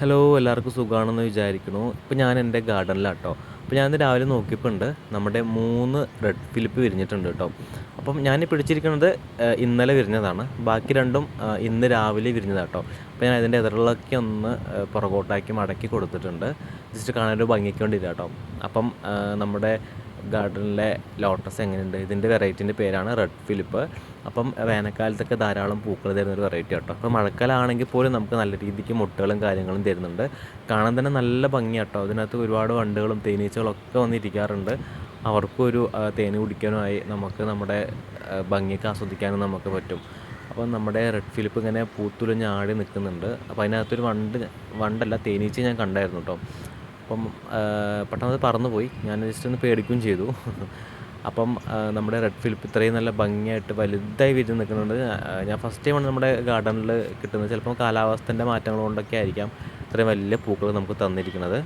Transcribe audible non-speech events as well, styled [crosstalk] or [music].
Hello എല്ലാവർക്കും സുഖമാണെന്ന് വിചാരിക്കുന്നു. ഇപ്പോൾ ഞാൻ എന്റെ ഗാർഡനിലാട്ടോ. അപ്പോൾ ഞാൻ രാവിലെ നോക്കിയപ്പോൾ ഉണ്ട് നമ്മുടെ മൂന്ന് റെഡ് ഫിലിപ്പ് വിരിഞ്ഞിട്ടുണ്ട് കേട്ടോ. അപ്പം ഞാൻ പിടിച്ചിരിക്കുന്നത് ഇന്നലെ വിരിഞ്ഞതാണ്. ബാക്കി രണ്ടും ഇന്ന് രാവിലെ വിരിഞ്ഞതാട്ടോ. അപ്പോൾ ഞാൻ അതിന്റെ എതിരുള്ളൊക്കെ ഒന്ന് പുറകോട്ടാക്കി മടക്കി കൊടുത്തിട്ടുണ്ട്. ജസ്റ്റ് കാണാനൊരു ഭംഗിക്ക് വേണ്ടിയില്ല കേട്ടോ അപ്പം നമ്മുടെ ഗാർഡനിലെ ലോട്ടസ് എങ്ങനെയുണ്ട്? ഇതിന്റെ വെറൈറ്റീന്റെ പേരാണ് റെഡ് ഫിലിപ്പ്. അപ്പം വേനൽക്കാലത്തൊക്കെ ധാരാളം പൂക്കൾ തരുന്ന ഒരു വെറൈറ്റി കേട്ടോ. അപ്പോൾ മഴക്കാലമാണെങ്കിൽ പോലും നമുക്ക് നല്ല രീതിക്ക് മുട്ടകളും കാര്യങ്ങളും തരുന്നുണ്ട്. കാണാൻ തന്നെ നല്ല ഭംഗിയാട്ടോ. അതിനകത്ത് ഒരുപാട് വണ്ടുകളും തേനീച്ചകളൊക്കെ വന്നിരിക്കാറുണ്ട്. അവർക്കും ഒരു തേന് കുടിക്കാനുമായി നമുക്ക് നമ്മുടെ ഭംഗിയൊക്കെ ആസ്വദിക്കാനും നമുക്ക് പറ്റും. അപ്പം നമ്മുടെ റെഡ് ഫിലിപ്പ് ഇങ്ങനെ പൂത്തുലഞ്ഞ് ആടി നിൽക്കുന്നുണ്ട്. അപ്പോൾ അതിനകത്തൊരു വണ്ട് വണ്ടല്ല തേനീച്ച ഞാൻ കണ്ടായിരുന്നു കേട്ടോ. അപ്പം ആ, പെട്ടെന്ന് അത് പറന്നുപോയി. ഞാൻ ജസ്റ്റ് ഒന്ന് പേടിക്കുകയും ചെയ്തു. [laughs] അപ്പം നമ്മുടെ റെഡ് ഫിലിപ്പ് ഇത്രയും നല്ല ഭംഗിയായിട്ട് വലുതായി വിരിഞ്ഞ് നിൽക്കുന്നുണ്ട്. ഞാൻ ഫസ്റ്റ് ടൈമാണ് നമ്മുടെ ഗാർഡനിൽ കിട്ടുന്നത്. ചിലപ്പോൾ കാലാവസ്ഥന്റെ മാറ്റങ്ങൾ കൊണ്ടൊക്കെ ആയിരിക്കാം ഇത്രയും വലിയ പൂക്കൾ നമുക്ക് തന്നിരിക്കുന്നത്.